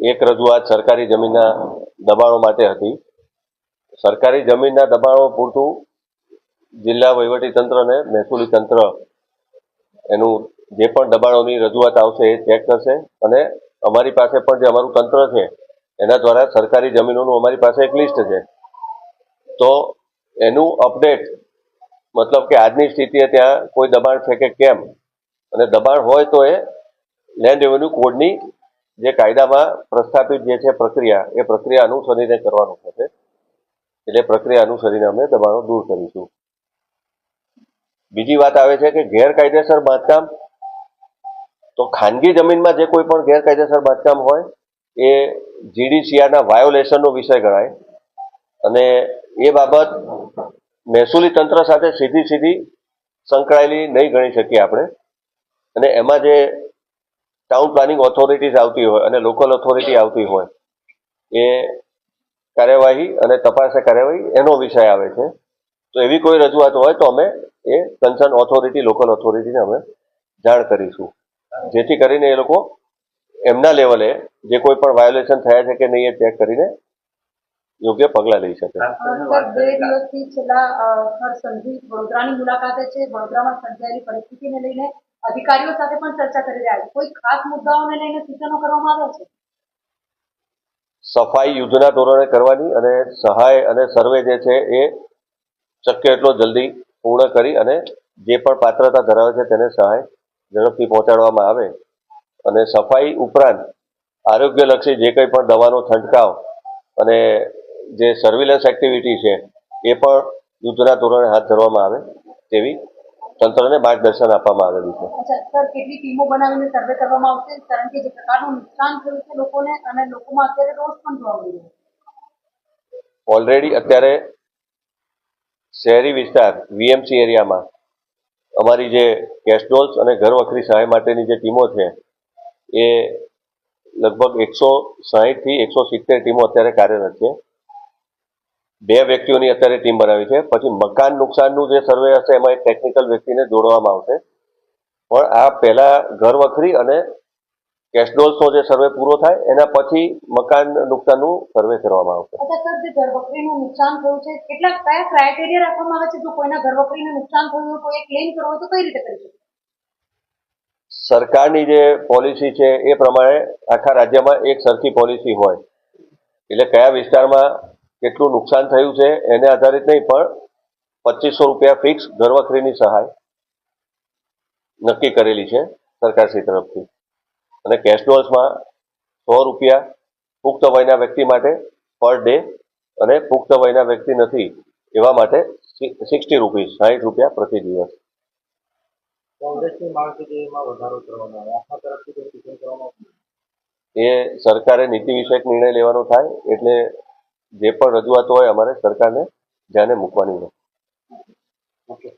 એક રજૂઆત સરકારી જમીનના દબાણો માટે હતી. સરકારી જમીનના દબાણો પૂરતું જિલ્લા વહીવટી તંત્ર અને મહેસૂલી તંત્ર એનું જે પણ દબાણોની રજૂઆત આવશે એ ચેક કરશે અને અમારી પાસે પણ જે અમારું તંત્ર છે, એના દ્વારા સરકારી જમીનોનું અમારી પાસે એક લિસ્ટ છે. તો એનું અપડેટ મતલબ કે આજની સ્થિતિએ ત્યાં કોઈ દબાણ છે કે કેમ? અને દબાણ હોય તો એ લેન્ડ રેવન્યુ કોડની જે કાયદામાં પ્રસ્થાપિત જે છે પ્રક્રિયા, એ પ્રક્રિયા અનુસરીને કરવાનું થશે. એટલે પ્રક્રિયા અનુસરીને અમે દબાણો દૂર કરીશું. બીજી વાત આવે છે કે ગેરકાયદેસર બાંધકામ, તો ખાનગી જમીનમાં જે કોઈ પણ ગેરકાયદેસર બાંધકામ હોય, એ જીડીસીઆરના વાયોલેશનનો વિષય ગણાય. અને એ બાબત મહેસૂલી તંત્ર સાથે સીધી સીધી સંકળાયેલી નહીં ગણી શકીએ આપણે. અને એમાં જે ટાઉન પ્લાનિંગ ઓથોરિટીઝ આવતી હોય અને લોકલ ઓથોરિટી આવતી હોય એ કાર્યવાહી અને તપાસે કાર્યવાહી એનો વિષય આવે છે. તો એવી કોઈ રજૂઆત હોય તો અમે એ કન્સર્ન ઓથોરિટી લોકલ ઓથોરિટીને અમે જાણ કરીશું. જેથી કરીને એ લોકો એમના લેવલે જે કોઈ પણ વાયોલેશન થયા છે કે નહીં એ ચેક કરીને યોગ્ય પગલાં લઈ શકે. બે દિવસથી છેલ્લા સર વડોદરાની મુલાકાતે છે. વડોદરામાં સર્જાયેલી પરિસ્થિતિને લઈને અધિકારીઓ સાથે પણ ચર્ચા કરી રહ્યા છે. કોઈ ખાસ મુદ્દાઓને લઈને સૂચનો કરવામાં આવ્યા છે? સફાઈ યુદ્ધના ધોરણે કરવાની અને સહાય અને સર્વે જે છે એ શક્ય એટલો જલ્દી પૂર્ણ કરી અને જે પણ પાત્રતા ધરાવે છે તેને સહાય ઝડપથી પહોંચાડવામાં આવે. અને સફાઈ ઉપરાંત આરોગ્યલક્ષી જે કંઈ પણ દવાનો છંટકાવ અને જે સર્વિલન્સ એક્ટિવિટી છે એ પણ યુદ્ધના ધોરણે હાથ ધરવામાં આવે તેવી તંત્રને માર્ગદર્શન આપવામાં આવેલું છે. સર કેટલી ટીમો બનાવીને સર્વે કરવામાં આવશે? કારણ કે જે પ્રકારનું નુકસાન થયું છે લોકોને અને લોકોમાં અત્યારે રોષ પણ જોવા મળી રહ્યો ઓલરેડી અત્યારે શહેરી વિસ્તાર વીએમસી એરિયામાં અમારી જે કેસ્ટોલ્સ અને ઘર વખરી સહાય માટેની જે ટીમો છે એ લગભગ એકસો સાહીઠથી એકસો સિત્તેર ટીમો અત્યારે કાર્યરત છે. બે વ્યક્તિઓની અત્યારે ટીમ બનાવી છે. પછી મકાન નુકસાનનું જે સર્વે હશે એમાં એક ટેકનિકલ વ્યક્તિને જોડવામાં આવશે. પણ આ પહેલા ઘર વખરી અને કેશડોલ્સનો જે સર્વે પૂરો થાય એના પછી મકાન નુકસાનનું સર્વે કરવામાં આવશે. અચ્છા સર જે નુકસાન થયું છે કેટલા કયા ક્રાઇટેરિયા રાખવામાં આવે છે? જો કોઈના ઘરવખરીને નુકસાન થયું હોય કોઈ ક્લેમ કરવો તો કઈ રીતે કરી શકે? સરકારની જે પોલિસી છે એ પ્રમાણે આખા રાજ્યમાં એક સરખી પોલિસી હોય. એટલે કયા વિસ્તારમાં કેટલું નુકસાન થયું છે એને આધારિત નહીં પણ પચીસો રૂપિયા ફિક્સ ઘરવખરીની સહાય નક્કી કરેલી છે સરકારશ્રી તરફથી અને કેશડોલ્સમાં સો રૂપિયા પુખ્ત વયના વ્યક્તિ માટે પર ડે અને પુખ્ત વયના વ્યક્તિ નથી એવા માટે સિક્સટી રૂપીસ સાઠ રૂપિયા પ્રતિ દિવસ? એ સરકારે નીતિ વિષયક નિર્ણય લેવાનો થાય એટલે જે પણ રજૂઆતો હોય અમારે સરકારને ધ્યાને મૂકવાની હોય. ઓકે